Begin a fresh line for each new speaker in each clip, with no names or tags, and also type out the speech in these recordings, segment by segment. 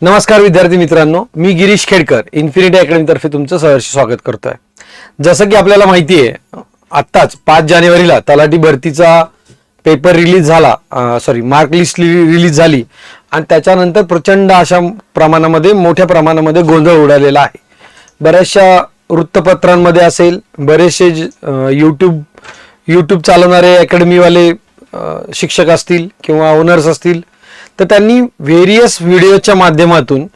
नमस्कार विद्यार्थी मित्रांनो. मी गिरीश खेडकर इन्फिनिटी अकॅडमीतर्फे तुमचं सहर्ष स्वागत करतोय. जसं की आपल्याला माहिती आहे आत्ताच पाच जानेवारीला तलाठी भरतीचा पेपर रिलीज झाला सॉरी मार्क लिस्ट रिलीज झाली आणि त्याच्यानंतर प्रचंड अशा प्रमाणामध्ये मोठ्या प्रमाणामध्ये गोंधळ उडालेला आहे. बऱ्याचशा वृत्तपत्रांमध्ये असेल बरेचसे यूट्यूब यूट्यूब चालवणारे अकॅडमीवाले शिक्षक असतील किंवा ओनर्स असतील तर त्यांनी व्हेरियस व्हिडिओच्या माध्यमातून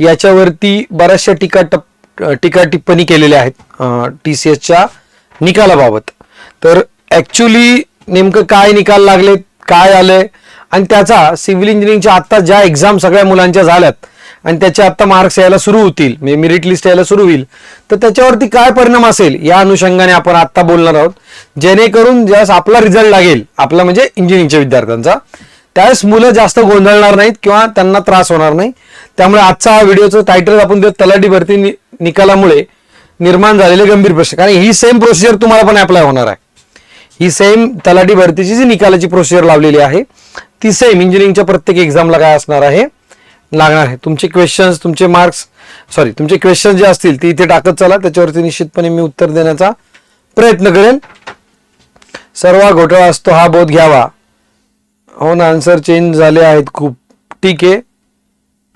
याच्यावरती बऱ्याचशा टीका टप टीका टिप्पणी केलेल्या आहेत टी सी एसच्या निकालाबाबत. तर ॲक्च्युली नेमकं काय निकाल लागले काय आलंय आणि त्याचा सिव्हिल इंजिनिअरिंगच्या आत्ता ज्या एक्झाम सगळ्या मुलांच्या झाल्यात आणि त्याचे आत्ता मार्क्स यायला सुरू होतील म्हणजे मेरिट लिस्ट यायला सुरू होईल तर त्याच्यावरती काय परिणाम असेल या अनुषंगाने आपण आत्ता बोलणार आहोत. जेणेकरून ज्यास आपला रिझल्ट लागेल आपला म्हणजे इंजिनिअरिंगच्या विद्यार्थ्यांचा त्यावेळेस मुलं जास्त गोंधळणार नाहीत किंवा त्यांना त्रास होणार नाही. त्यामुळे आजचा हा व्हिडिओचं टायटल आपण देऊ तलाठी भरती नि- निकालामुळे निर्माण झालेले गंभीर प्रश्न. कारण ही सेम प्रोसिजर तुम्हाला पण अप्लाय होणार आहे. ही सेम तलाठी भरतीची जी निकालाची प्रोसिजर लावलेली आहे ती सेम इंजिनिअरिंगच्या प्रत्येक एक्झामला काय असणार आहे? लागणार आहे. तुमचे क्वेश्चन्स तुमचे मार्क्स सॉरी तुमचे क्वेश्चन जे असतील ते इथे टाकत चला. त्याच्यावरती निश्चितपणे मी उत्तर देण्याचा प्रयत्न करेन. सर्व घोटाळा असतो हा बोध घ्यावा. हो ना आन्सर चेंज झाले आहेत खूप. ठीक आहे.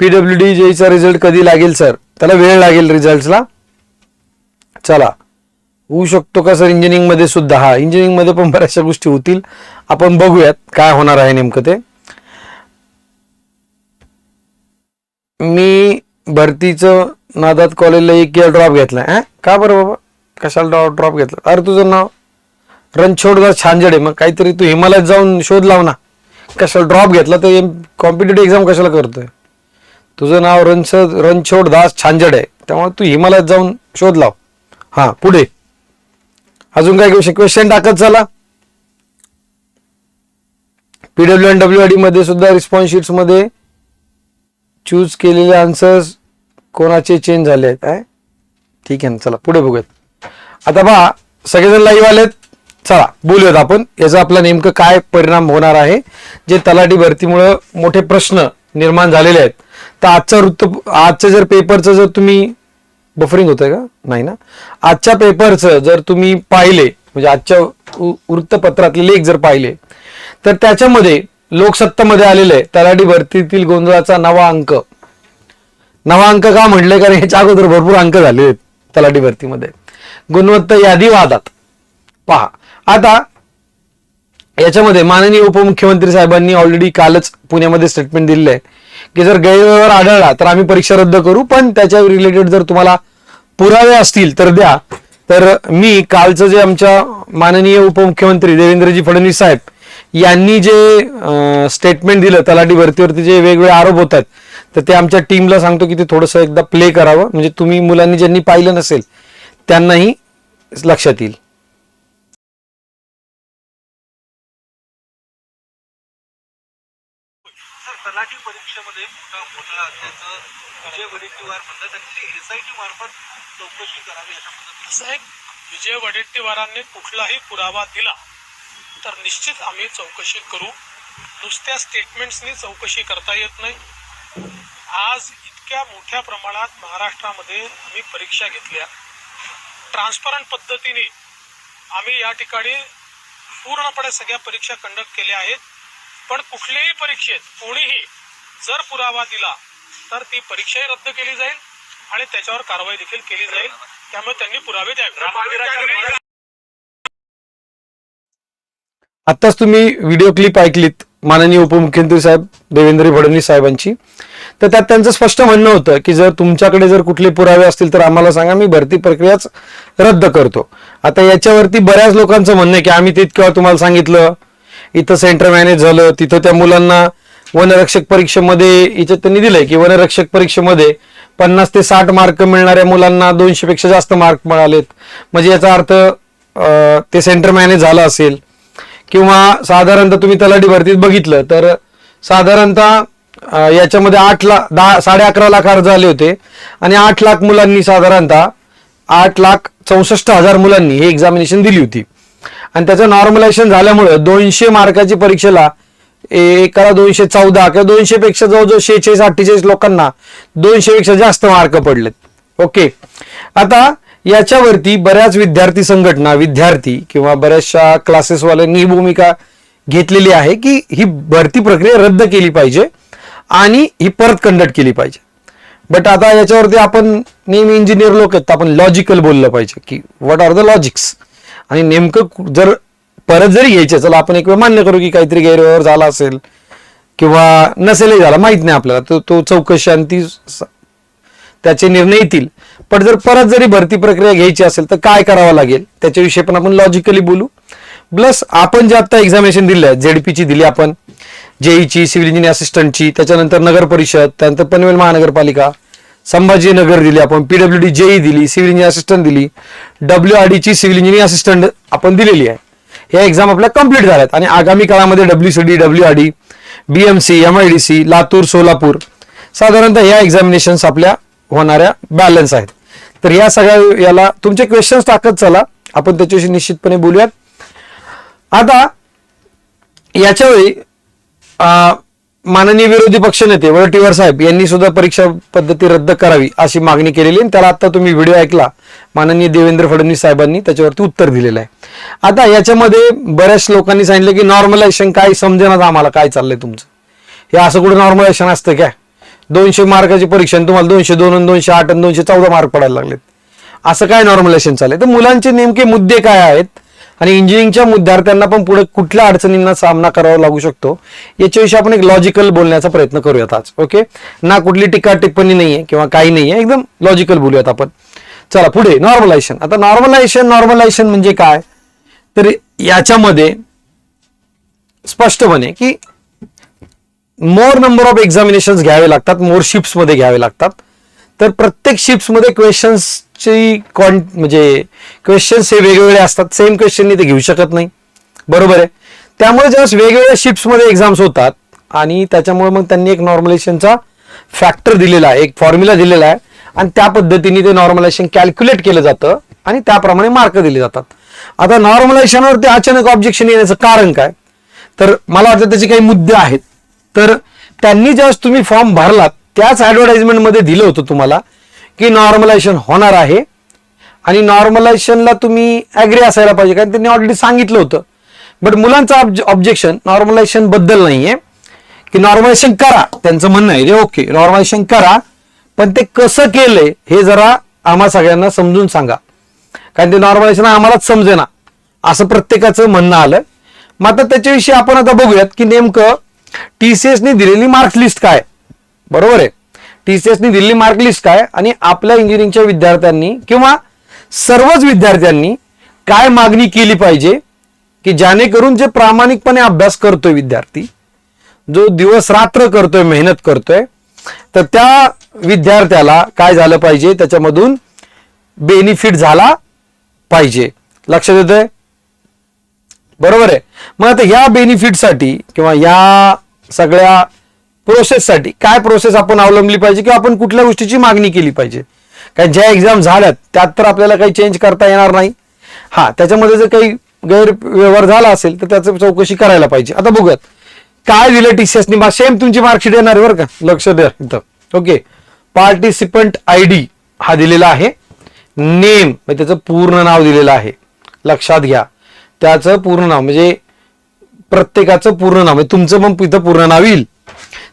पी डब्ल्यू डी जेचा रिझल्ट कधी लागेल सर त्याला वेळ लागेल रिझल्टला चला. होऊ शकतो का सर इंजिनिअरिंगमध्ये सुद्धा? हा इंजिनिअरिंगमध्ये पण बऱ्याचशा गोष्टी होतील. आपण बघूयात काय होणार आहे नेमकं ते. मी भरतीचं नादात कॉलेजला एक इयर ड्रॉप घेतलाय. आहे का बरं बाबा? कशाला ड्रॉप घेतला? अरे तुझं नाव? रणछोडदास छांजड आहे. मग काहीतरी तू हिमालयात जाऊन शोध लाव ना. कशाला ड्रॉप घेतला तर कॉम्पिटेटिव्ह एक्झाम कशाला करतोय? तुझं नाव रणछ रणछोड दास छांजड आहे. त्यामुळे तू हिमालयात जाऊन शोध लाव. हा पुढे. अजून काय क्वेश्चन टाकत चला. पीडब्ल्यू एन डब्ल्यू डी मध्ये सुद्धा रिस्पॉन्स शीट्समध्ये चूज केलेले आन्सर्स कोणाचे चेंज झाले आहेत काय ठीक आहे ना चला पुढे बघूयात. आता पहा सगळेजण लाईव्ह आलेत. चला बोलूयात आपण. याचा आपला नेमकं काय परिणाम होणार आहे? जे तलाठी भरतीमुळं मोठे प्रश्न निर्माण झालेले आहेत. तर आजचा वृत्त आजचं जर पेपरचं जर तुम्ही बफरिंग होतंय का? नाही ना? आजच्या पेपरचं जर तुम्ही पाहिले म्हणजे आजच्या वृत्तपत्रातले लेख जर पाहिले तर त्याच्यामध्ये लोकसत्तामध्ये आलेलं आहे तलाठी भरतीतील गोंधळाचा नवा अंक. नवा अंक का म्हटले कारण याच्या अगोदर भरपूर अंक झाले आहेत तलाठी भरतीमध्ये. गुणवत्ता यादी वादात. पहा आता याच्यामध्ये माननीय उपमुख्यमंत्री साहेबांनी ऑलरेडी कालच पुण्यामध्ये स्टेटमेंट दिलेलं आहे की जर गैरव्यवहार आढळला तर आम्ही परीक्षा रद्द करू पण त्याच्या रिलेटेड जर तुम्हाला पुरावे असतील तर द्या. तर मी कालचं जे आमच्या माननीय उपमुख्यमंत्री देवेंद्रजी फडणवीस साहेब यांनी जे स्टेटमेंट दिलं तलाठी भरतीवरती जे वेगवेगळे आरोप होतात तर ते आमच्या टीमला सांगतो की ते थोडंसं एकदा प्ले करावं. म्हणजे तुम्ही मुलांनी ज्यांनी पाहिलं नसेल त्यांनाही लक्षात येईल
सर तलाठी परीक्षेमध्ये मोठा घोटाळा असल्याचं विजय वडेट्टीवार म्हणतात आणि ती एसआयटी मार्फत चौकशी करावी अशा पद्धतीने?
आहे विजय वडेट्टीवारांनी कुठलाही पुरावा दिला तर निश्चित आम्ही चौकशी करू. नुसत्या स्टेटमेंट्सनी चौकशी करता येत नाही. आज इतक्या मोठ्या प्रमाणात महाराष्ट्रामध्ये आम्ही परीक्षा घेतल्या. ट्रान्सपरंट पद्धतीने आम्ही या ठिकाणी पूर्णपणे सगळ्या परीक्षा कंडक्ट केल्या आहेत. पण कुठल्याही परीक्षेत कोणीही जर पुरावा दिला तर ती परीक्षाही रद्द केली जाईल. आणि त्याच्यावर कारवाई देखील केली जाईल. त्यामुळे त्यांनी पुरावे द्यावे.
आत्ताच तुम्ही व्हिडिओ क्लिप ऐकलीत माननीय उपमुख्यमंत्री साहेब देवेंद्र फडणवीस साहेबांची. तर त्यात त्यांचं स्पष्ट म्हणणं होतं की जर तुमच्याकडे जर कुठले पुरावे असतील तर आम्हाला सांगा मी भरती प्रक्रियाच रद्द करतो. आता याच्यावरती बऱ्याच लोकांचं म्हणणं आहे की आम्ही तितकं तुम्हाला सांगितलं इथं सेंटर मॅनेज झालं तिथं त्या मुलांना वनरक्षक परीक्षेमध्ये याच्यात त्यांनी दिलंय की वनरक्षक परीक्षेमध्ये पन्नास ते साठ मार्क मिळणाऱ्या मुलांना दोनशे पेक्षा जास्त मार्क मिळालेत. म्हणजे याचा अर्थ ते सेंटर मॅनेज झालं असेल किंवा साधारणतः तुम्ही तलाठी भरतीत बघितलं तर साधारणतः याच्यामध्ये आठ लाख दहा साडे अकरा लाख अर्ज आले होते आणि आठ लाख मुलांनी साधारणतः आठ लाख चौसष्ट हजार मुलांनी ही एक्झामिनेशन दिली होती. आणि त्याचं नॉर्मलायझेशन झाल्यामुळं दोनशे मार्काची परीक्षेला एकाला दोनशे चौदा किंवा दोनशे पेक्षा जवळजवळ शेहेचाळीस अठ्ठेचाळीस लोकांना दोनशे पेक्षा जास्त मार्क पडलेत. ओके. आता याच्यावरती बऱ्याच विद्यार्थी संघटना विद्यार्थी किंवा बऱ्याचशा क्लासेसवाल्यांनी ही भूमिका घेतलेली आहे की ही भरती प्रक्रिया रद्द केली पाहिजे आणि ही परत कंडक्ट केली पाहिजे. बट आता याच्यावरती आपण नेहमी इंजिनियर लोक आहेत आपण लॉजिकल बोललं पाहिजे की व्हॉट आर द लॉजिक्स आणि नेमकं जर परत जरी घ्यायचे चला आपण एक वेळ मान्य करू की काहीतरी गैरव्यवहार झाला असेल किंवा नसेलही झाला माहीत नाही आपल्याला. तो तो चौकशी आणि ती त्याचे निर्णय येतील. पण जर परत जरी भरती प्रक्रिया घ्यायची असेल तर काय करावं लागेल? त्याच्याविषयी पण आपण लॉजिकली बोलू. प्लस आपण जे आता एक्झामिनेशन दिलं आहे झेडपीची दिली आपण जेईची सिव्हिल इंजिनियर असिस्टंटची त्याच्यानंतर नगर परिषद त्यानंतर पनवेल महानगरपालिका संभाजीनगर दिली आपण पीडब्ल्यू डी जेई दिली सिव्हिल इंजिनियर असिस्टंट दिली डब्ल्यू आर ची सिव्हिल इंजिनियर असिस्टंट आपण दिलेली आहे. या एक्झाम आपल्या कंप्लीट झाल्यात. आणि आगामी काळामध्ये W C D W R D BMC M I D C Latur Solapur साधारणतः ह्या एक्झामिनेशन्स आपल्या होणाऱ्या बॅलन्स आहेत. तर या सगळ्या याला तुमचे क्वेश्चन्स टाकत चला. आपण त्याच्याविषयी निश्चितपणे बोलूयात. आता याच्यावेळी माननीय विरोधी पक्षनेते वळटीवर साहेब यांनी सुद्धा परीक्षा पद्धती रद्द करावी अशी मागणी केलेली आहे. आणि त्याला आता तुम्ही व्हिडिओ ऐकला. माननीय देवेंद्र फडणवीस साहेबांनी त्याच्यावरती उत्तर दिलेलं आहे. आता याच्यामध्ये बऱ्याच लोकांनी सांगितलं की नॉर्मलायझेशन काय समजेनाच आम्हाला काय चाललंय तुमचं? हे असं कुठं नॉर्मलायझेशन असतं काय? दोनशे मार्काची परीक्षा आणि तुम्हाला दोनशे दोन आणि दोनशे आठ आणि दोनशे चौदा मार्क पडायला लागलेत. असं काय नॉर्मलायझेशन चाललंय? तर मुलांचे नेमके मुद्दे काय आहेत? आणि इंजिनिअरिंगच्या विद्यार्थ्यांना पण पुढे कुठल्या अडचणींना सामना करावा लागू शकतो याच्याविषयी आपण एक लॉजिकल बोलण्याचा प्रयत्न करूयात आज ओके ना कुठली टीका टिप्पणी नाहीये किंवा काही नाहीये एकदम लॉजिकल बोलूयात आपण. चला पुढे नॉर्मलायझेशन आता नॉर्मलायझेशन नॉर्मलायझेशन म्हणजे काय? तर याच्यामध्ये स्पष्टपणे की मोर नंबर ऑफ एक्झामिनेशन घ्यावे लागतात मोर शिप्समध्ये घ्यावे लागतात. तर प्रत्येक शिप्समध्ये ची कॉन म्हणजे क्वेश्चन्स हे वेगवेगळे असतात. सेम क्वेश्चन ते घेऊ शकत नाही. बरोबर आहे? त्यामुळे जेव्हा वेगवेगळ्या शिप्समध्ये एक्झाम्स होतात आणि त्याच्यामुळे मग त्यांनी एक नॉर्मलायझेशनचा फॅक्टर दिलेला आहे एक फॉर्म्युला दिलेला आहे आणि त्या पद्धतीने ते नॉर्मलायझेशन कॅल्क्युलेट केलं जातं आणि त्याप्रमाणे मार्क दिले जातात. आता नॉर्मलायझेशनवरती अचानक ऑब्जेक्शन येण्याचं कारण काय? तर मला वाटतं त्याचे काही मुद्दे आहेत. तर त्यांनी ज्यावेळेस तुम्ही फॉर्म भरलात त्याच ऍडव्हर्टाइजमेंटमध्ये दिलं होतं तुम्हाला. की नॉर्मलायझेशन होणार आहे. आणि नॉर्मलायझेशनला तुम्ही ऍग्री असायला पाहिजे कारण त्यांनी ऑलरेडी सांगितलं होतं. बट मुलांचं ऑब्जेक्शन नॉर्मलायझेशनबद्दल नाहीये. की नॉर्मलायझेशन करा त्यांचं म्हणणं आहे. रे ओके नॉर्मलायझेशन करा. पण ते कसं केलंय हे जरा आम्हा सगळ्यांना समजून सांगा. कारण ते नॉर्मलायझेशन आम्हालाच समजेना. असं प्रत्येकाचं म्हणणं आलं. मग आता त्याच्याविषयी आपण आता बघूयात की नेमकं टीसीएसनी दिलेली मार्क लिस्ट काय? बरोबर आहे? टीसीएसनी दिल्ली मार्क लिस्ट काय आणि आपल्या इंजिनिअरिंगच्या विद्यार्थ्यांनी किंवा सर्वच विद्यार्थ्यांनी काय मागणी केली पाहिजे की जेणेकरून जे प्रामाणिकपणे अभ्यास करतोय विद्यार्थी जो दिवस रात्र करतोय मेहनत करतोय तर त्या विद्यार्थ्याला काय झालं पाहिजे? त्याच्यामधून बेनिफिट झाला पाहिजे. लक्षात येतोय बरोबर आहे. मग आता ह्या बेनिफिटसाठी किंवा या सगळ्या प्रोसेससाठी काय प्रोसेस आपण अवलंबली पाहिजे किंवा आपण कुठल्या गोष्टीची मागणी केली पाहिजे? कारण ज्या एक्झाम झाल्यात त्यात तर आपल्याला काही चेंज करता येणार नाही. हा त्याच्यामध्ये जर काही गैरव्यवहार झाला असेल तर त्याचं चौकशी करायला पाहिजे. आता बघूयात. काय दिलं टीसीएसनी सेम तुमची मार्कशीट येणार आहे बरं का? लक्ष द्या इथं. ओके. पार्टिसिपंट आय डी हा दिलेला आहे. नेम म्हणजे त्याचं पूर्ण नाव दिलेलं आहे. लक्षात घ्या. त्याचं पूर्ण नाव म्हणजे प्रत्येकाचं पूर्ण नाव म्हणजे तुमचं पण इथं पूर्ण नाव येईल.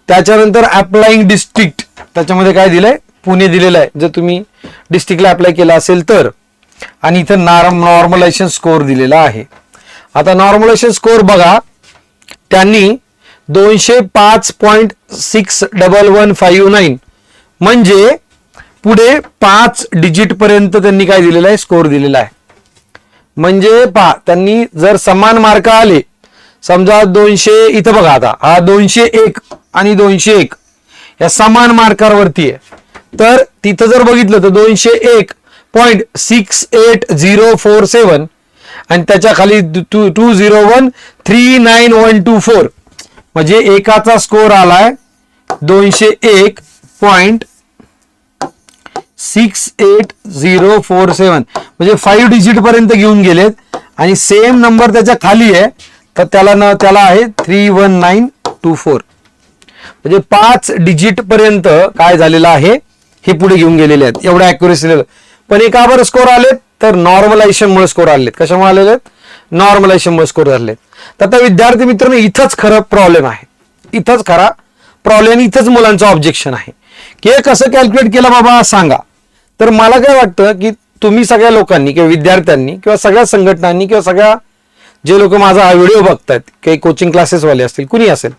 त्याच्यानंतर अप्लाइंग डिस्ट्रिक्ट त्याच्यामध्ये काय दिलंय? पुणे दिलेलं आहे. जर तुम्ही डिस्ट्रिक्टला अप्लाय केला असेल तर. आणि इथं नॉर्मलायझेशन स्कोअर दिलेला आहे. आता नॉर्मलायझेशन स्कोअर बघा. त्यांनी दोनशे पाच point six double one five nine म्हणजे पुढे पाच डिजिट पर्यंत त्यांनी काय दिलेलं आहे? स्कोअर दिलेला आहे. म्हणजे पहा त्यांनी जर समान मार्क आले. समजा दोनशे इथं बघा आता. हा दोनशे एक. आणि दोनशे एक. या समान मार्कावरती आहे. तर तिथं जर बघितलं तर दोनशे एक point six eight zero four seven आणि त्याच्याखाली two two zero one three nine one two four म्हणजे एकाचा स्कोर आलाय दोनशे एक point six eight zero four seven म्हणजे फाईव्ह डिजिट पर्यंत घेऊन गेलेत आणि सेम नंबर त्याच्याखाली आहे. तर त्याला न त्याला आहे three one nine two four म्हणजे पाच डिजिट पर्यंत काय झालेलं आहे हे पुढे घेऊन गेलेले आहेत. एवढं अॅक्युरेसी पण हे का बरं स्कोर आलेत? तर नॉर्मलायझेशनमुळे स्कोर आलेत. कशामुळे आलेले आहेत? नॉर्मलायझेशनमुळे स्कोर झालेत. तर आता विद्यार्थी मित्रांनो इथंच खरं प्रॉब्लेम आहे. इथंच खरा प्रॉब्लेम इथंच मुलांचं ऑब्जेक्शन आहे. की हे कसं कॅल्क्युलेट केलं बाबा? सांगा. तर मला काय वाटतं की तुम्ही सगळ्या लोकांनी किंवा विद्यार्थ्यांनी किंवा सगळ्या संघटनांनी किंवा सगळ्या जे लोक माझा हा व्हिडिओ बघतायत काही कोचिंग क्लासेसवाले असतील कुणी असेल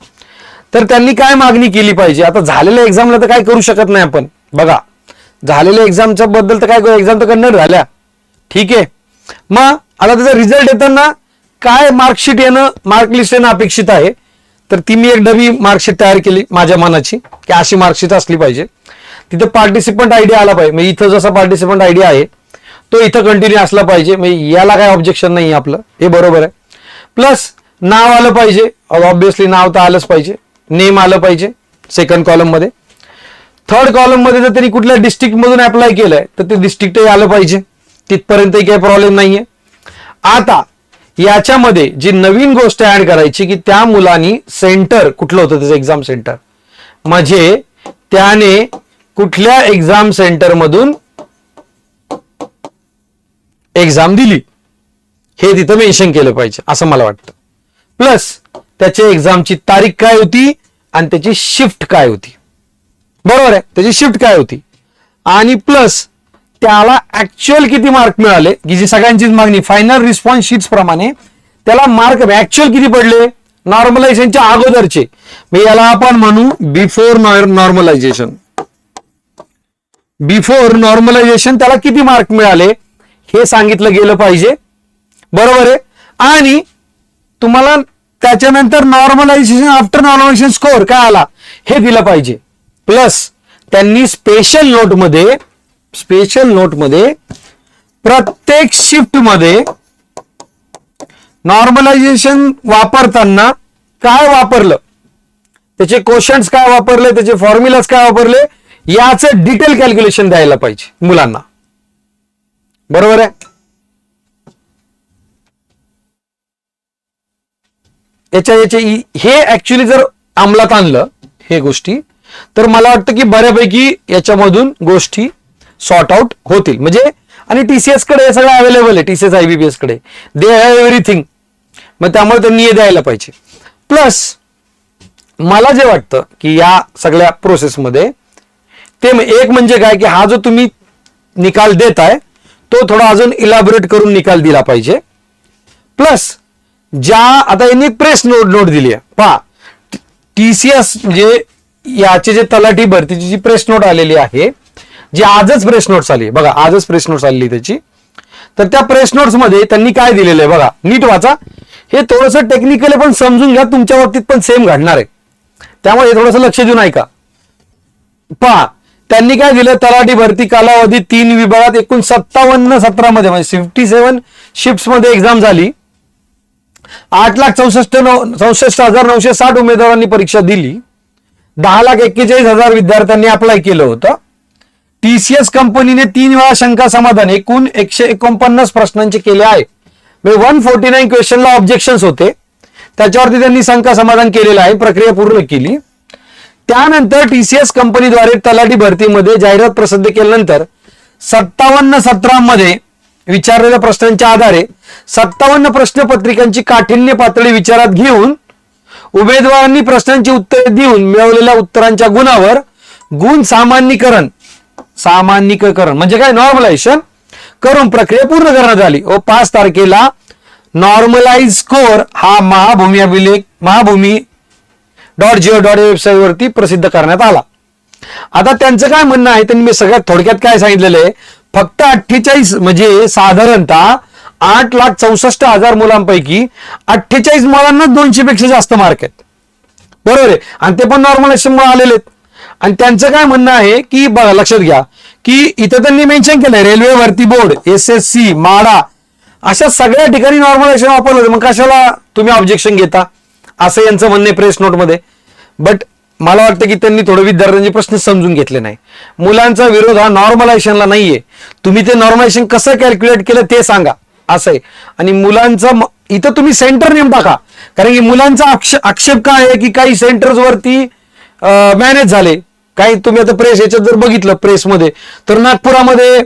तर त्यांनी काय मागणी केली पाहिजे? आता झालेल्या एक्झामला तर काय करू शकत नाही आपण. बघा झालेल्या एक्झामच्या बद्दल तर काय करू? एक्झाम तर कन्नड झाल्या. ठीक आहे. मग आता त्याचा रिझल्ट येताना काय मार्कशीट येणं मार्क लिस्ट येणं अपेक्षित आहे? तर ती मी एक डबी मार्कशीट तयार केली माझ्या मनाची की अशी मार्कशीट असली पाहिजे. तिथं पार्टिसिपंट आयडिया आला पाहिजे. म्हणजे इथं जसा पार्टिसिपंट आयडिया आहे तो इथं कंटिन्यू असला पाहिजे. म्हणजे याला काय ऑब्जेक्शन नाही आपलं. हे बरोबर आहे. प्लस नाव आलं पाहिजे. ऑब्विसली नाव तर आलंच पाहिजे. नेम आलं पाहिजे सेकंड कॉलममध्ये. थर्ड कॉलममध्ये जर त्यांनी कुठल्या डिस्ट्रिक्ट मधून अप्लाय केलंय तर ते डिस्ट्रिक्टही आलं पाहिजे. तिथपर्यंतही काही प्रॉब्लेम नाहीये. आता याच्यामध्ये जी नवीन गोष्ट ऍड करायची की त्या मुलांनी सेंटर कुठलं होतं त्याचं एक्झाम सेंटर म्हणजे त्याने कुठल्या एक्झाम सेंटर मधून एक्झाम दिली? हे तिथं मेन्शन केलं पाहिजे असं मला वाटतं. प्लस त्याच्या एक्झामची तारीख काय होती आणि त्याची शिफ्ट काय होती. बरोबर आहे? त्याची शिफ्ट काय होती? आणि प्लस त्याला ऍक्च्युअल किती मार्क मिळाले? की जी सगळ्यांचीच मागणी फायनल रिस्पॉन्स शीट्स प्रमाणे त्याला मार्क ऍक्च्युअल किती पडले? नॉर्मलायझेशनच्या अगोदरचे. याला आपण म्हणू बिफोर नॉर्मलायझेशन बिफोर नॉर्मलायझेशन त्याला किती मार्क मिळाले? हे सांगितलं गेलं पाहिजे. बरोबर आहे? आणि तुम्हाला त्याच्यानंतर नॉर्मलायझेशन आफ्टर नॉर्मलायझेशन स्कोअर काय आला? हे दिलं पाहिजे. प्लस त्यांनी स्पेशल नोटमध्ये स्पेशल नोटमध्ये प्रत्येक शिफ्टमध्ये नॉर्मलायझेशन वापरताना काय वापरलं? त्याचे क्वेश्चन्स काय वापरले? त्याचे फॉर्म्युलाज काय वापरले? याचं डिटेल कॅल्क्युलेशन द्यायला पाहिजे मुलांना. बरोबर आहे? याच्या याचे हे ऍक्च्युली जर अंमलात आणलं हे गोष्टी तर मला वाटतं की बऱ्यापैकी याच्यामधून गोष्टी सॉर्ट आउट होतील. म्हणजे आणि टीसीएसकडे हे सगळं अवेलेबल आहे टीसीएस आयबीपीएसकडे. दे हॅव एव्हरीथिंग मग त्यामुळे त्यांनी हे द्यायला पाहिजे. प्लस मला जे वाटतं की या सगळ्या प्रोसेसमध्ये ते एक म्हणजे काय की हा जो तुम्ही निकाल देत आहे तो थोडा अजून इलॅबोरेट करून निकाल दिला पाहिजे. प्लस ज्या आता यांनी प्रेस नोट नोट दिली आहे. पहा टीसीएस म्हणजे याचे जे तलाठी भरतीची जी प्रेस नोट आलेली आहे जी आजच प्रेस नोट्स आली बघा आजच प्रेस नोट्स आलेली त्याची. तर त्या प्रेस नोट्समध्ये त्यांनी काय दिलेलं आहे बघा. नीट वाचा. हे थोडंसं टेक्निकली पण समजून घ्या तुमच्या बाबतीत पण सेम घडणार आहे. त्यामुळे हे थोडंसं लक्ष देऊन ऐका. पहा त्यांनी काय दिलं? तलाठी भरती कालावधी तीन विभागात एकूण सत्तावन्न सत्रामध्ये म्हणजे फिफ्टी सेव्हन शिफ्टमध्ये एक्झाम झाली. आठ लाख चौसष्ट नऊ चौसष्ट हजार नऊशे साठ उमेदवारांनी परीक्षा दिली. दहा लाख एक्केचाळीस हजार विद्यार्थ्यांनी अप्लाय केलं होतं. टीसीएस कंपनीने तीन वेळा शंका समाधान एकूण एकशे एकोणपन्नास प्रश्नांचे केले आहे. वन फोर्टी नाईन क्वेश्चनला ऑब्जेक्शन्स होते. त्याच्यावरती त्यांनी शंका समाधान केलेलं आहे प्रक्रिया पूर्ण केली. त्यानंतर टीसीएस कंपनीद्वारे तलाठी भरतीमध्ये जाहिरात प्रसिद्ध केल्यानंतर सत्तावन्न सत्रांमध्ये विचारलेल्या प्रश्नांच्या आधारे सत्तावन्न प्रश्नपत्रिकांची काठिण्य पातळी विचारात घेऊन उमेदवारांनी प्रश्नांची उत्तरे देऊन मिळवलेल्या उत्तरांच्या गुणावर गुण सामान्यीकरण सामान्यीकरण म्हणजे काय? नॉर्मलायझेशन करून प्रक्रिया पूर्ण करण्यात आली. व पाच तारखेला नॉर्मलाइज स्कोअर हा Mahabhumi Abhilekh Mahabhumi dot gov dot वेबसाईटवरती प्रसिद्ध करण्यात आला. आता त्यांचं काय म्हणणं आहे? त्यांनी मी सगळ्यात थोडक्यात काय सांगितलेलं आहे? फक्त अठ्ठेचाळीस म्हणजे साधारणतः आठ लाख चौसष्ट हजार मुलांपैकी अठ्ठेचाळीस मुलांना दोनशे पेक्षा जास्त मार्क आहेत. बरोबर आहे? आणि ते पण नॉर्मल मुळे आलेले आहेत. आणि त्यांचं काय म्हणणं आहे की बघा लक्षात घ्या की इथं त्यांनी मेन्शन केलंय रेल्वे भरती board S S C MHADA अशा सगळ्या ठिकाणी नॉर्मलायझेशन वापरलं मग कशाला तुम्ही ऑब्जेक्शन घेता? असं यांचं म्हणणं आहे प्रेस नोटमध्ये बट मला वाटतं की त्यांनी थोडं विद्यार्थ्यांचे प्रश्न समजून घेतले नाही. मुलांचा विरोध हा नॉर्मलायझेशनला नाहीये. तुम्ही ते नॉर्मलायझेशन कसं कॅल्क्युलेट केलं ते सांगा. असं आहे. आणि मुलांचा इथं तुम्ही सेंटर नेम टाका. कारण की मुलांचा आक्षेप काय आहे की काही सेंटर्स वरती मॅनेज झाले. काही तुम्ही आता प्रेस याच्यात जर बघितलं प्रेसमध्ये तर नागपुरामध्ये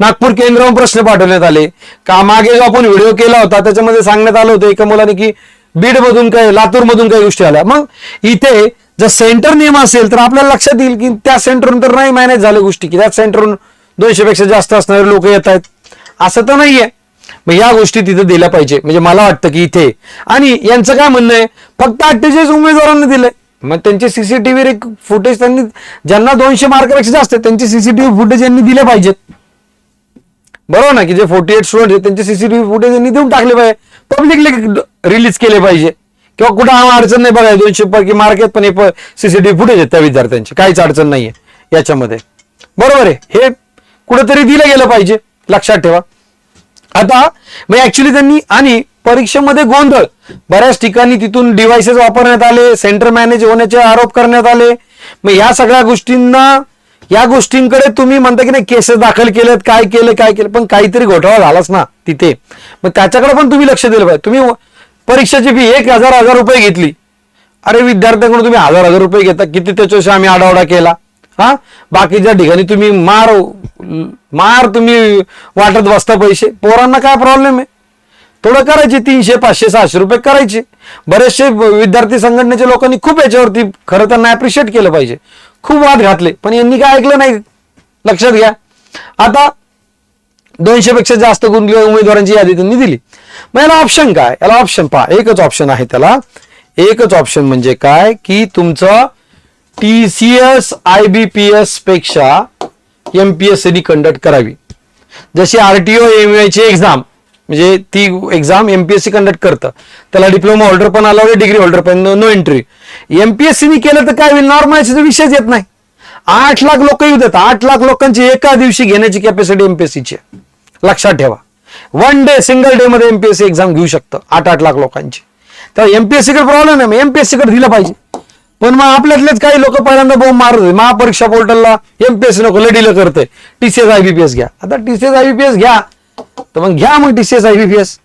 नागपूर केंद्रावर प्रश्न पाठवण्यात आले. का मागे जो आपण व्हिडिओ केला होता त्याच्यामध्ये सांगण्यात आलं होतं एका मुलाने की बीड मधून काही लातूर मधून काही गोष्टी आल्या. मग इथे जर सेंटर नियम असेल तर आपल्याला लक्षात येईल की त्या सेंटरवरून तर नाही मॅनेज झाल्या गोष्टी की त्या सेंटरवरून दोनशेपेक्षा जास्त असणारे लोक येत आहेत. असं तर नाहीये. मग या गोष्टी तिथे दिल्या पाहिजे. म्हणजे मला वाटतं की इथे. आणि यांचं काय म्हणणं आहे? फक्त अठ्ठेचाळीस उमेदवारांनी दिलंय. मग त्यांचे सीसीटीव्ही फुटेज त्यांनी ज्यांना दोनशे मार्कापेक्षा जास्त त्यांचे सीसीटीव्ही फुटेज यांनी दिले पाहिजेत. बरोबर ना की जे फोर्टी एट स्टुडंट आहेत त्यांचे सीसीटीव्ही फुटेज यांनी देऊन टाकले पाहिजे. पब्लिकले रिलीज केले पाहिजे. किंवा कुठं आम्हाला अडचण नाही बघा दोनशे पैकी मार्क आहेत पण हे सीसीटीव्ही फुटेज आहेत त्या विद्यार्थ्यांचे. काहीच अडचण नाहीये याच्यामध्ये. बरोबर आहे. हे कुठंतरी दिलं गेलं पाहिजे. लक्षात ठेवा. आता मग ऍक्च्युली त्यांनी आणि परीक्षेमध्ये गोंधळ. बऱ्याच ठिकाणी तिथून डिव्हाइसेस वापरण्यात आले सेंटर मॅनेज होण्याचे आरोप करण्यात आले. मग या सगळ्या गोष्टींना या गोष्टींकडे तुम्ही म्हणता की नाही केसेस दाखल केलेत काय केलं काय केलं पण काहीतरी घोटाळा झालाच ना तिथे. मग त्याच्याकडे पण तुम्ही लक्ष दिलं पाहिजे. तुम्ही परीक्षेची फी एक हजार हजार रुपये घेतली. अरे विद्यार्थ्यांकडून तुम्ही हजार हजार रुपये घेता. किती त्याच्याशी आम्ही आडावडा केला? हा? बाकीच्या ठिकाणी तुम्ही मार मार तुम्ही वाटत बसता पैसे. पोरांना काय प्रॉब्लेम आहे? थोडं करायचे तीनशे पाचशे सहाशे रुपये करायचे. बरेचसे विद्यार्थी संघटनेच्या लोकांनी खूप याच्यावरती खरं त्यांना ॲप्रिशिएट केलं पाहिजे. खूप वाद घातले. पण यांनी काय ऐकलं नाही? लक्षात घ्या. आता दोनशे पेक्षा जास्त गुण उमेदवारांची यादी त्यांनी दिली. मग याला ऑप्शन काय? याला ऑप्शन पहा. एकच ऑप्शन आहे त्याला. एकच ऑप्शन म्हणजे काय? की तुमचं T C S I B P एसपेक्षा M P S नी कंडक्ट करावी. जशी आरटीओ एम ची एक्झाम म्हणजे ती एक्झाम एमपीएससी कंडक्ट करतं. त्याला डिप्लोमा होल्डर पण आला डिग्री होल्डर पण नो एंट्री एमपीएससीनी केलं तर काय होईल? नॉर्मल विषयच येत नाही. आठ लाख लोक येऊ देतात. आठ लाख लोकांची एका दिवशी घेण्याची कॅपॅसिटी एमपीएससीची लक्षात ठेवा. वन डे सिंगल डे मध्ये एमपीएससी एक्झाम घेऊ शकतं. आठ आठ लाख लोकांची. तर एमपीएससी कडे प्रॉब्लेम नाही एमपीएससी कडे दिलं पाहिजे. पण मग आपल्यातलेच काही लोक पहिल्यांदा बोंब मारत होते. महापरीक्षा पोर्टलला एमपीएससी नको लढीलं करते. टीसीएस आयबीपीएस घ्या. आता टीसीएस आयबीपीएस घ्या. तर मग घ्या मग टीसीएस आयबीपीएस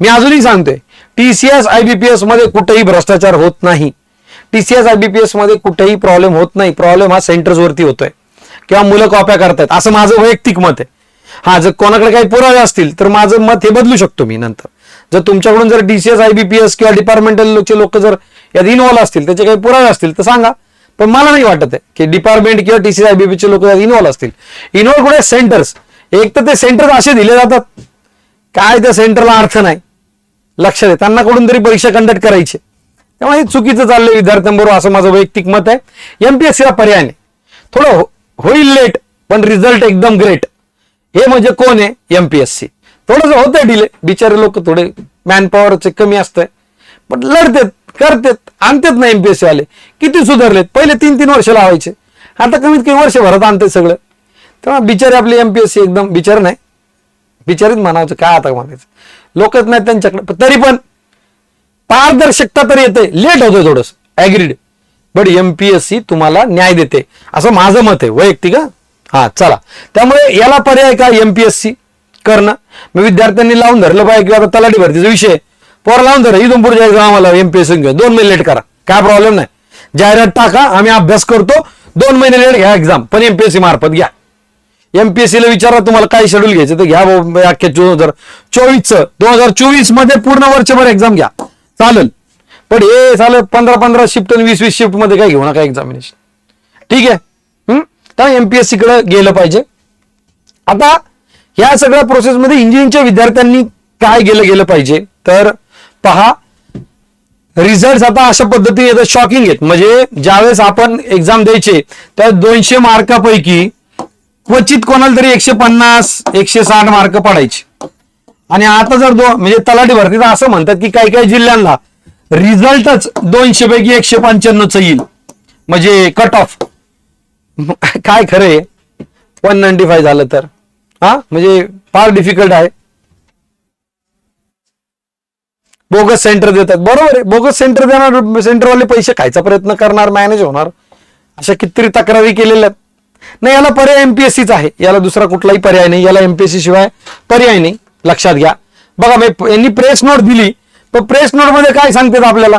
मी अजूनही सांगतोय. टीसीएस आयबीपीएसमध्ये कुठेही भ्रष्टाचार होत नाही. टीसीएस आयबीपीएसमध्ये कुठेही प्रॉब्लेम होत नाही. प्रॉब्लेम हा सेंटर्स वरती होतोय. किंवा मुलं कॉप्या करतायत असं माझं वैयक्तिक मत आहे. हा जर कोणाकडे काही पुरावे असतील तर माझं मत हे बदलू शकतो मी नंतर. जर तुमच्याकडून जर डीसीएस आयबीपीएस किंवा डिपार्टमेंटल चे लोक जर यात इन्व्हॉल्व असतील त्याचे काही पुरावे असतील तर सांगा. पण मला नाही वाटत आहे की डिपार्टमेंट किंवा टीसीएस आयबीपीचे लोक यात इन्व्हॉल्व असतील. इन्व्हॉल्व कुठे? सेंटर्स एक तर ते सेंटर असे दिले जातात. काय त्या सेंटरला अर्थ नाही. लक्षात आहे त्यांना कडून तरी परीक्षा कंडक्ट करायची. तेव्हा हे चुकीचं चाललंय विद्यार्थ्यांबरोबर असं माझं वैयक्तिक मत आहे. एमपीएससीला पर्याय नाही. थोडं हो- होईल लेट पण रिझल्ट एकदम ग्रेट हे म्हणजे कोण आहे? एमपीएससी थोडंसं होतंय डिले बिचारे लोक थोडे मॅन पॉवरचे कमी असतंय. पण लढतेत करतेत आणतेत ना एमपीएससी वाले. किती सुधारलेत? पहिले तीन तीन वर्ष लावायचे. आता कमीत कमी वर्षभरात आणते सगळं. तेव्हा बिचारे आपली एमपीएससी एकदम बिचार नाही. बिचारीत म्हणायचं काय आता म्हणायचं? लोकच नाही त्यांच्याकडे. तरी पण पारदर्शकता तर येते. लेट होतोय थोडस. ऍग्रीड बट एमपीएससी तुम्हाला न्याय देते. असं माझं मत आहे. वैयक्तिक हा? चला. त्यामुळे याला पर्याय का एमपीएससी करणं? मी विद्यार्थ्यांनी लावून धरलं पाहिजे किंवा आता तलाठी भरतीचा विषय पोर लावून धरा. इथून पुढच्या एक्झाम आम्हाला एमपीएससी घेऊन. दोन महिने लेट करा. काय प्रॉब्लेम नाही. जाहिरात टाका. आम्ही अभ्यास करतो. दोन महिने लेट घ्या एक्झाम पण एमपीएससी मार्फत घ्या. एमपीएससी ला विचारा तुम्हाला काय शेड्यूल घ्यायचं तर घ्या अख्ख्या दोन हजार चोवीसचं. दोन हजार चोवीसमध्ये पूर्ण वर्षभर एक्झाम घ्या. चालेल. पण हे झालं पंधरा पंधरा शिफ्ट आणि वीस वीस शिफ्टमध्ये काय घेऊ नका एक्झामिनेशन ठीक आहे? हम्म? तर एमपीएससी कडे गेलं पाहिजे. आता या सगळ्या प्रोसेसमध्ये इंजिनिअरिंगच्या विद्यार्थ्यांनी काय गेलं गेलं पाहिजे? तर पहा रिझल्ट आता अशा पद्धतीने येतात शॉकिंग आहेत. म्हणजे ज्यावेळेस आपण एक्झाम द्यायचे त्या दोनशे मार्कापैकी क्वचित कोणाला तरी एकशे पन्नास एकशे साठ मार्क पडायचे. आणि आता जर दो म्हणजे तलाठी भरतीचं असं म्हणतात की काही काही जिल्ह्यांना रिझल्टच दोनशे पैकी एकशे पंच्याण्णवच येईल. म्हणजे कट ऑफ काय खरंय वन नाईन्टी फाय झालं तर. हा? म्हणजे फार डिफिकल्ट आहे. बोगस सेंटर देतात. बरोबर आहे. बोगस सेंटर देणार सेंटरवाले पैसे खायचा प्रयत्न करणार मॅनेज होणार. अशा कितीतरी तक्रारी केलेल्या आहेत. नाही याला पर्याय एमपीएससीच आहे. याला दुसरा कुठलाही पर्याय नाही. याला एमपीएससी शिवाय पर्याय नाही. लक्षात घ्या. बघा मी यांनी प्रेस नोट दिली. पण प्रेस नोटमध्ये काय सांगतात आपल्याला?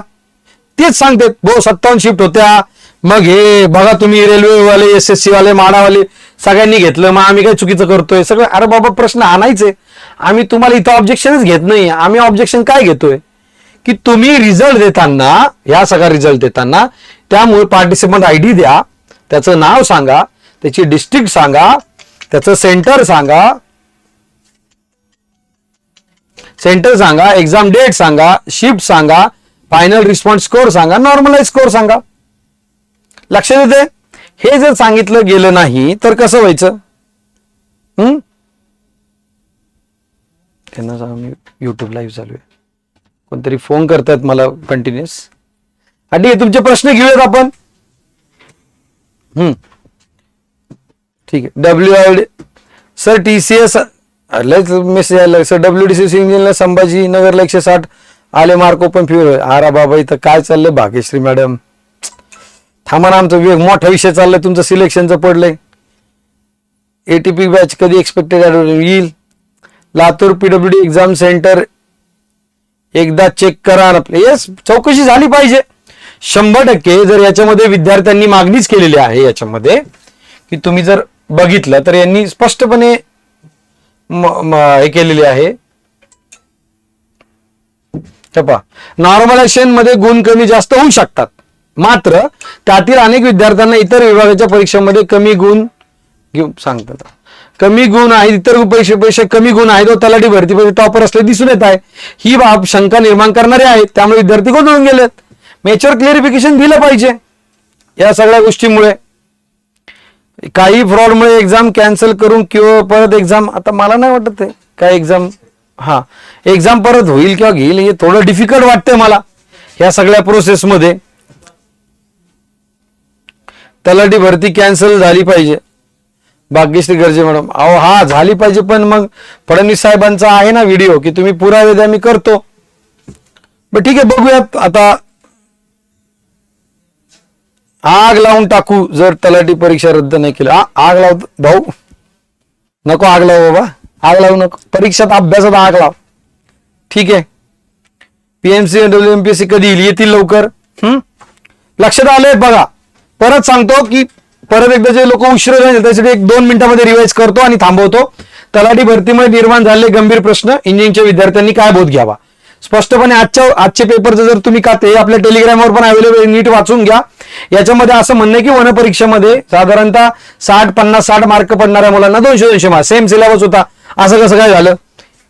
तेच सांगतात. भाऊ सत्तावन्न शिफ्ट होत्या. मग हे बघा तुम्ही रेल्वेवाले एस एस सी वाले माडावाले सगळ्यांनी घेतलं. मग आम्ही काय चुकीचं करतोय? सगळं अरे बाबा प्रश्न आणायचे. आम्ही तुम्हाला इथं ऑब्जेक्शनच घेत नाही. आम्ही ऑब्जेक्शन काय घेतोय? की तुम्ही रिझल्ट देताना ह्या सगळा रिझल्ट देताना त्यामुळे पार्टिसिपंट आय डी द्या. त्याचं नाव सांगा. त्याची डिस्ट्रिक्ट सांगा. त्याचं सेंटर सांगा. सेंटर सांगा एक्झाम डेट सांगा शिफ्ट सांगा फायनल रिस्पॉन्स स्कोर सांगा नॉर्मलाइज स्कोर सांगा. लक्षात येते हे जर सांगितलं गेलं नाही तर कसं व्हायचं? हम्म त्यांना सांगा युट्यूब लाईव्ह चालू आहे. कोणतरी फोन करतात मला कंटिन्युअस हा ठीक आहे तुमचे प्रश्न घेऊयात आपण. हम्म ठीक आहे. W I D sir T C S लयच मेसेज आला sir W D C C इंजिनला संभाजी नगरला एकशे साठ आले मार्क ओपन फ्युअर आरा बाबा इथं काय चाललंय? भाग्यश्री मॅडम थांबा ना आमचा वेग मोठा विषय चाललाय. तुमचं सिलेक्शनचं पडलंय. एटीपी बॅच कधी एक्सपेक्टेड येईल. Latur PW D exam centre एकदा चेक करा. येस चौकशी झाली पाहिजे. शंभर टक्के जर याच्यामध्ये विद्यार्थ्यांनी मागणीच केलेली आहे याच्यामध्ये की तुम्ही जर बघितलं तर यांनी स्पष्टपणे हे केलेली आहे. नॉर्मलायझेशनमध्ये गुण कमी जास्त होऊ शकतात. मात्र त्यातील अनेक विद्यार्थ्यांना इतर विभागाच्या परीक्षांमध्ये कमी गुण घेऊन सांगतात. कमी गुण आहेत इतर परीक्षेपेक्षा कमी गुण आहेत व तलाठी भरतीमध्ये टॉपर असले दिसून येत आहे. ही बाब शंका निर्माण करणारी आहे. त्यामुळे विद्यार्थी गोंधळून गेलेत. मेच्युअर क्लिअरिफिकेशन दिलं पाहिजे. या सगळ्या गोष्टीमुळे काही फ्रॉडमुळे एक्झाम कॅन्सल करून किंवा परत एक्झाम आता मला नाही वाटत आहे. काय एक्झाम हा. एक्झाम परत होईल किंवा घेईल हे थोडं डिफिकल्ट वाटतंय मला. ह्या सगळ्या प्रोसेसमध्ये तलाठी भरती कॅन्सल झाली पाहिजे. भाग्यश्री गर्जे मॅडम अहो हा झाली पाहिजे पण मग फडणवीस साहेबांचा आहे ना व्हिडिओ की तुम्ही पुरावे द्या मी करतो. बरं ठीक आहे बघूयात. आता आग लावून टाकू जर तलाठी परीक्षा रद्द नाही केली. आ- आग लाव भाऊ. नको आग लावू बाबा. आग लावू नको. परीक्षात अभ्यासात आग लाव. ठीक आहे. पीएमसी डब्ल्यू एमपीएससी कधी येईल? येतील लवकर. हम्म लक्षात आलंय बघा. परत सांगतो की परत एकदा जे लोक उशीर झाले त्यासाठी एक दोन मिनिटांमध्ये रिवाइज करतो आणि थांबवतो. तलाठी भरतीमुळे निर्माण झालेले गंभीर प्रश्न इंजिनिअरिंगच्या विद्यार्थ्यांनी काय बोध घ्यावा? स्पष्टपणे आजच्या आजचे पेपरचं जर तुम्ही का ते आपल्या टेलिग्रामवर पण अवेलेबल नीट वाचून घ्या. याच्यामध्ये असं म्हणणं आहे की वनपरीक्षेमध्ये साधारणतः साठ पन्नास साठ मार्क पडणाऱ्या मुलांना दोनशे दोनशे मार्क सेम सिलेबस होता. असं कसं काय झालं?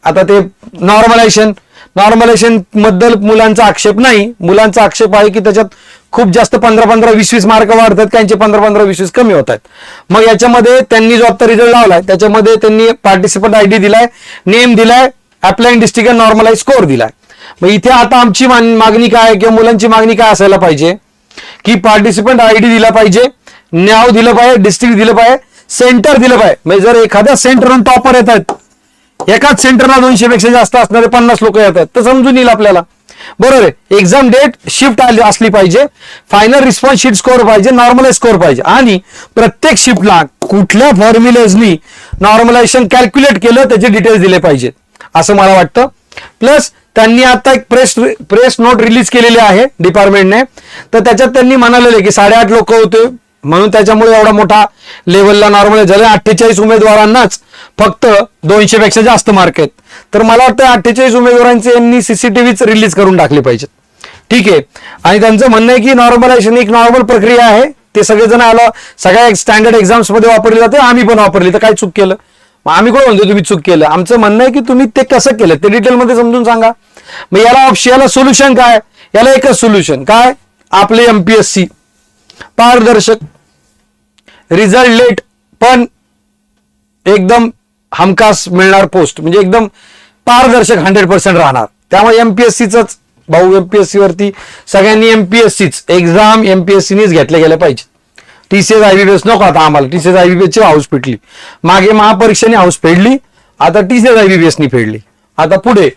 आता ते नॉर्मलायझेशन नॉर्मलायझेशनबद्दल मुलांचा आक्षेप नाही. मुलांचा आक्षेप आहे की त्याच्यात खूप जास्त पंधरा पंधरा वीस वीस मार्क वाढतात. त्यांचे पंधरा पंधरा वीस वीस कमी होत आहेत. मग याच्यामध्ये त्यांनी जो आता रिझल्ट लावलाय त्याच्यामध्ये त्यांनी पार्टिसिपंट आयडी दिलाय नेम दिलाय अप्लाइंग डिस्ट्रिक्ट नॉर्मलाइज स्कोर दिलाय. मग इथे आता आमची मागणी काय आहे किंवा मुलांची मागणी काय असायला पाहिजे? की पार्टिसिपंट आयडी दिला पाहिजे नाव दिलं पाहिजे डिस्ट्रिक्ट दिलं पाहिजे सेंटर दिलं पाहिजे. म्हणजे जर एखाद्या सेंटरवरून टॉपर येतात एकाच सेंटरला दोनशे पेक्षा जास्त असणारे पन्नास लोक येतात तर समजून येईल आपल्याला. बरोबर आहे एक्झाम डेट शिफ्ट आली असली पाहिजे फायनल रिस्पॉन्स शीट स्कोर पाहिजे नॉर्मलाइज स्कोर पाहिजे. आणि प्रत्येक शिफ्टला कुठल्या फॉर्म्युलेजनी नॉर्मलायझेशन कॅल्क्युलेट केलं त्याचे डिटेल्स दिले पाहिजेत. असं मला वाटतं. प्लस त्यांनी आता एक प्रेस प्रेस नोट रिलीज केलेली आहे डिपार्टमेंटने तर त्याच्यात त्यांनी म्हणालेले की साडेआठ लोक होते. म्हणून त्याच्यामुळे एवढा मोठा लेवलला नॉर्मल झालं अठ्ठेचाळीस उमेदवारांनाच फक्त दोनशे पेक्षा जास्त मार्क आहेत. तर मला वाटतं अठ्ठेचाळीस उमेदवारांचे यांनी सीसीटीव्हीच रिलीज करून टाकले पाहिजेत. ठीक आहे. आणि त्यांचं म्हणणं आहे की नॉर्मलायझेशन एक नॉर्मल प्रक्रिया आहे. ते सगळेजण आलं. सगळ्या स्टँडर्ड एक्झाम्समध्ये वापरले जाते. आम्ही पण वापरली. तर काय चूक केलं? मग आम्ही कोण म्हणतो तुम्ही चूक केलं? आमचं म्हणणं आहे की तुम्ही ते कसं केलं? ते डिटेलमध्ये समजून सांगा. मग याला ऑप्शन याला सोल्युशन काय? याला एकच सोल्युशन काय? आपले एमपीएससी पारदर्शक. रिझल्ट लेट पण एकदम हमखास मिळणार पोस्ट म्हणजे एकदम पारदर्शक हंड्रेड पर्सेंट राहणार. त्यामुळे एमपीएससीच भाऊ एमपीएससी वरती सगळ्यांनी एमपीएससीच एक्झाम एमपीएससीनीच घेतल्या गेल्या पाहिजे. टीसीएस आयबीबीएस नको आता आम्हाला. टीसीएस आयबीबीएस ची हाऊस पेटली. मागे महापरीक्षेने हाऊस फेडली. आता टीसीएस आयबीबीएसनी फेडली. आता पुढे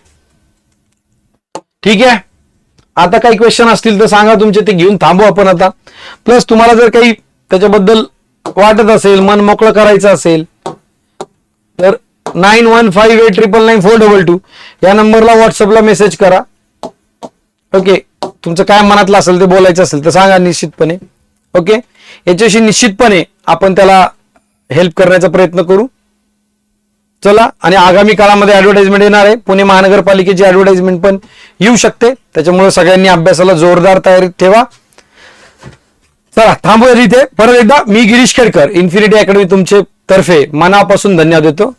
ठीक आहे? आता काही क्वेश्चन असतील तर सांगा तुमचे ते घेऊन थांबू आपण आता. प्लस तुम्हाला जर काही त्याच्याबद्दल वाटत असेल मन मोकळं करायचं असेल तर nine one five eight triple nine four double two या नंबरला व्हॉट्सअपला मेसेज करा. ओके तुमचं काय मनातलं असेल ते बोलायचं असेल तर सांगा निश्चितपणे. ओके याच्याशी निश्चितपणे आपण त्याला हेल्प करण्याचा प्रयत्न करू. चला आणि आगामी काळामध्ये ऍडव्हर्टाइजमेंट येणार आहे. पुणे महानगरपालिकेची ऍडव्हर्टाइजमेंट पण येऊ शकते. त्याच्यामुळे सगळ्यांनी अभ्यासाला जोरदार तयारी ठेवा. चला थांबूया इथे परत एकदा मी गिरीश खेडकर इन्फिनिटी अकॅडमी तुमचे तर्फे मनापासून धन्यवाद देतो.